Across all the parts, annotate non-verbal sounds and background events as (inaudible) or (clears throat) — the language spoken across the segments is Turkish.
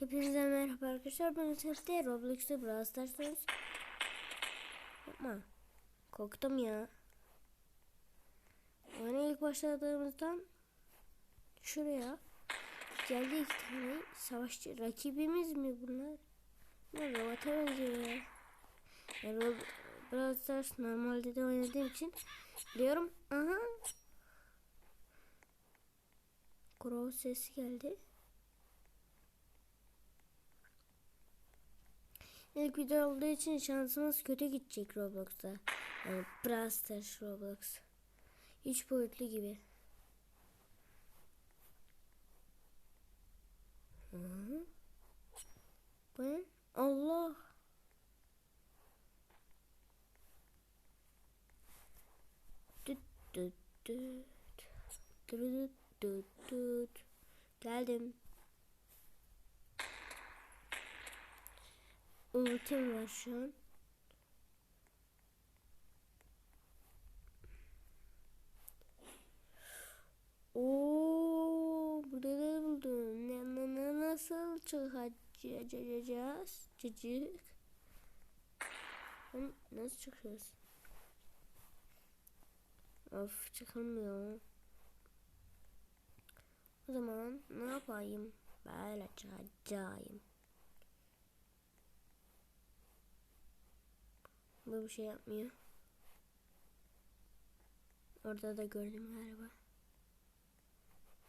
Hepinize merhaba arkadaşlar. Ben Sefte Roblox'ta Brawl Stars'ınız. Yapma. Korktum ya. Oyuna ilk başladığımızdan şuraya geldi iki tane savaşçı. Rakibimiz mi bunlar? Ne robota benziyor ya. ya Rob Brawl Stars normalde de oynadığım için biliyorum. Aha. Crow sesi geldi. İlk video olduğu için şansımız kötü gidecek Roblox'ta. Yani Brawl Stars Roblox. Üç boyutlu gibi. Hı? Bu ne? Allah. Düt düt düt. Düt düt düt. Geldim. Ultim var şu an. Oo, burada da buldum. Ne, ne, ne, nasıl çıkacağız? Cıcık. Nasıl çıkıyoruz? Of çıkamıyor. O zaman ne yapayım? Böyle çıkacağım. Bu bir şey yapmıyor. Orada da gördüm galiba.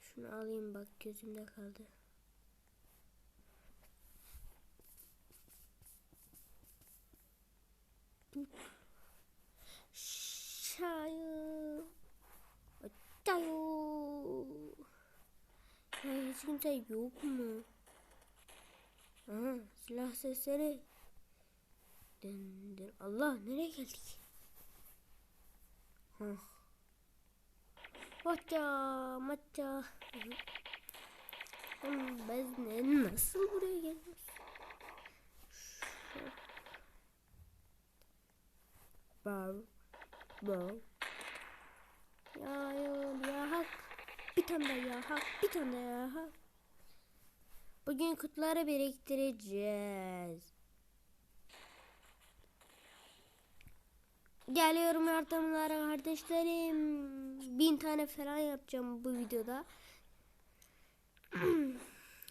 Şunu alayım bak gözümde kaldı. Şayo. Şayo. Ya hiç kimse yok mu? Aha silah sesleri. Dın. Allah nereye geldik? Hah. Maça maça. Biz ne, nasıl buraya geliyoruz? Bav. Bav. Ya ya ya hak. Bir tane daha ya hak. Bir tane daha ya hak. Bugün kutuları biriktireceğiz. Geliyorum yardımlara kardeşlerim. Bin tane falan yapacağım bu videoda. (clears throat)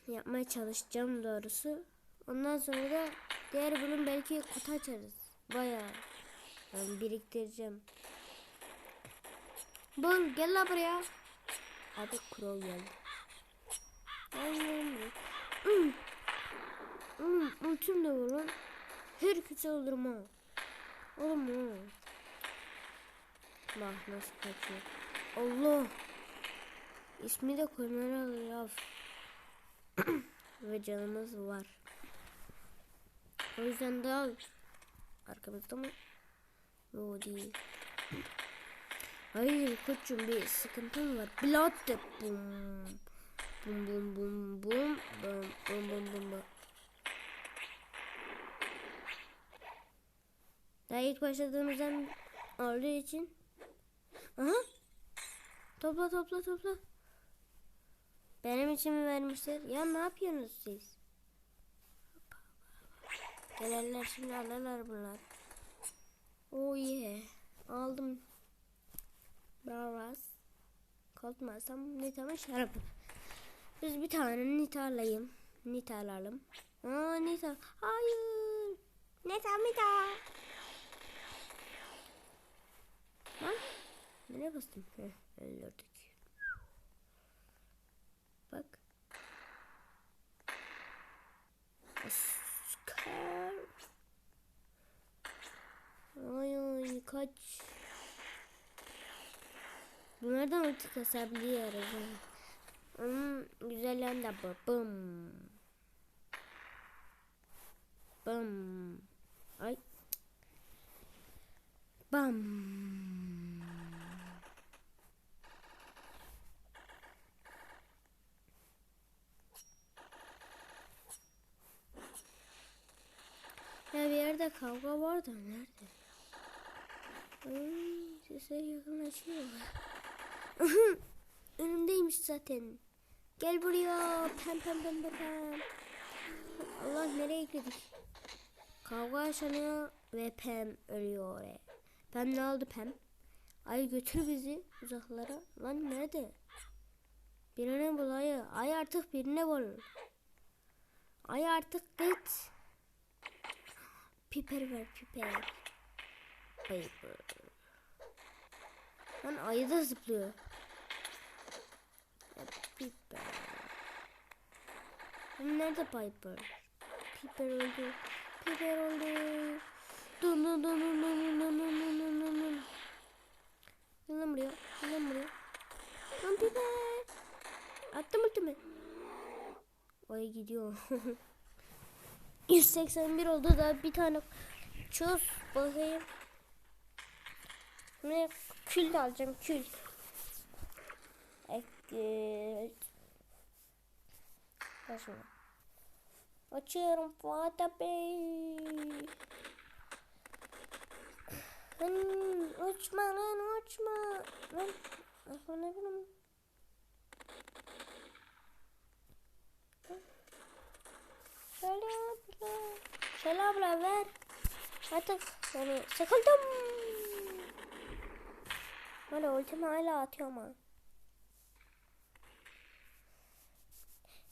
Yapmaya çalışacağım doğrusu. Ondan sonra da diğer bölüm belki kutu açarız. Bayağı. Yani biriktireceğim. Bul gel la buraya. Hadi Crow geldi. (clears throat) Ultim de vurun. Herkese olurum ha. Oğlum o. Bak kaçıyor. Allah. İsmi de Cornel ya. (clears throat) Ve canımız var. O yüzden daha arkamızda mı? Yo değil. Hayır koçum bir sıkıntım var. Blood de bum. Bum bum bum bum. Bum bum bum bum bum. Daha ilk başladığımızdan olduğu için. Aha. Topla topla topla. Benim için mi vermişler? Ya ne yapıyorsunuz siz? Gelirler şimdi alırlar bunlar. Oh yeah. Aldım. Bravas. Korkmazsam Nita'mın şarabı. Biz bir tane Nita alayım. Nita alalım. Aa Nita. Hayır. Nita Nita. Lan. Nereye bastım? Heh, öldürdük. Bak. Asker. Ay ay kaç. Bunlardan ulti kasabiliyoruz. Onun güzel yanı da bu. Bum. Bum. Ay. Bam. Ya bir yerde kavga var da nerede? Ay, sesler yakınlaşıyor. (laughs) Önümdeymiş zaten. Gel buraya. Pem pem pem pem pem. Allah nereye girdik? Kavga yaşanıyor ve Pem ölüyor oraya. Pem ne oldu Pem? Ay götür bizi uzaklara. Lan nerede? Birini bul ayı. Ay artık birini bul. Ay artık git. Piper ver piper. Piper. Lan ayı da zıplıyor. Piper. Nerede Piper? Piper öldü. Piper öldü. Dun dun dun dun dun dun dun dun dun dun dun. Gel lan buraya. Gel lan buraya. Lan Piper. Attım ultimi. Oy gidiyor. 181 oldu da bir tane çöz bakayım. Ne kül alacağım kül. Evet. Başına. Açıyorum Fatih Bey. Lan uçma lan uçma. Ne bileyim. Şöyle abla. Abla ver. Artık yani sıkıldım. Böyle ultimi hala atıyorum ha.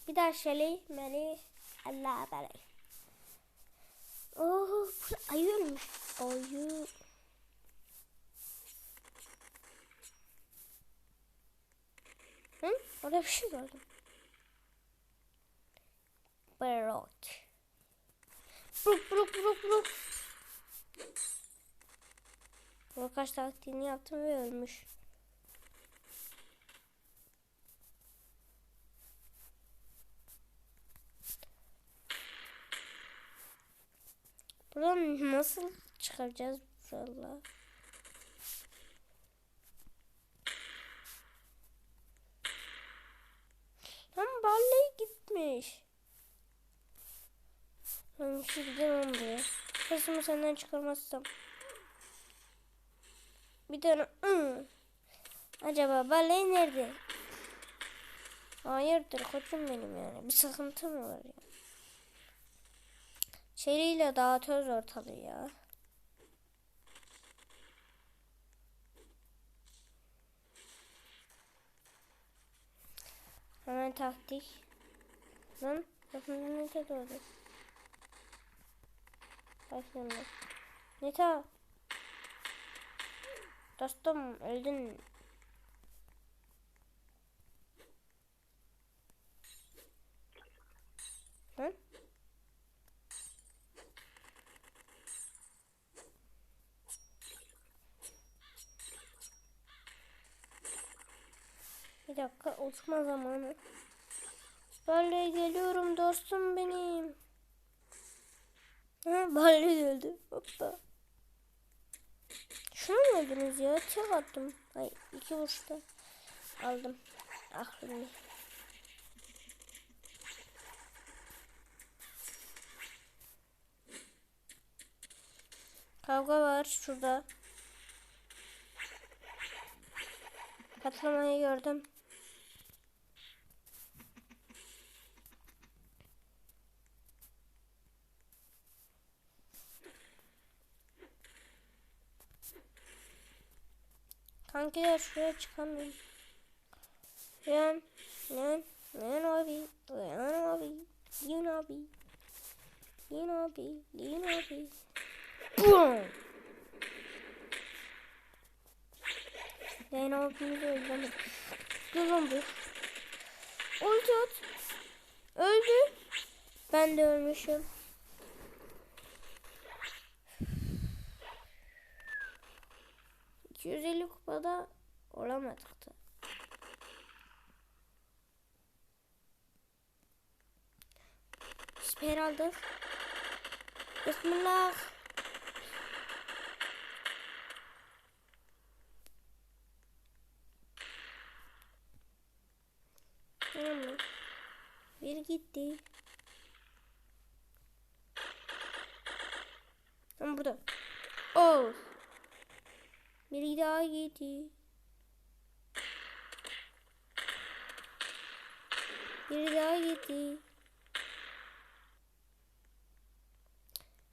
Bir daha Şeli, Meli, Allah bari. Oh, ayı ölmüş. Ayı. Hı? Orada bir şey gördüm. Barot. Vuruk vuruk vuruk vuruk. Vurkaç taktiğini yaptım ve ölmüş. Buradan nasıl çıkaracağız valla? Tam balleye gitmiş. Ben şu gidemem buraya. Sesimi senden çıkarmazsam. Bir tane ı. Acaba Barley nerede? Hayırdır koçum benim yani. Bir sıkıntı mı var ya? Şeriyle dağıtıyoruz ortalığı ya. Hemen taktik. Lan bakın ne doğru. Şimdi. Neta. Dostum öldün. Lan. Bir dakika oturma zamanı. Böyle geliyorum dostum benim. (laughs) Ha, Barley öldü. Hoppa. Şunu mu öldünüz ya? Tek attım. Ay iki vuruşta aldım. Aklımı. Kavga var şurada. Patlamayı gördüm. Kankiler şuraya çıkamıyorum. Lan lan lan abi lan abi lan abi lan abi lan abi BOOM Lan abi de öldüm. Ne zombi? Ulti at. Öldü. Ben de ölmüşüm. ...250 kupada olamadık da. Süper aldık. Bismillah. Tamam. Bir gitti. Tam burada. Oh. Biri daha yedi. Biri daha yedi.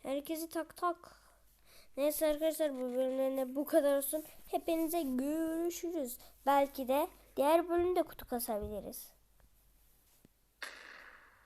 Herkesi tak tak. Neyse arkadaşlar bu bölümlerine bu kadar olsun. Hepinize görüşürüz. Belki de diğer bölümde kutu kasabiliriz.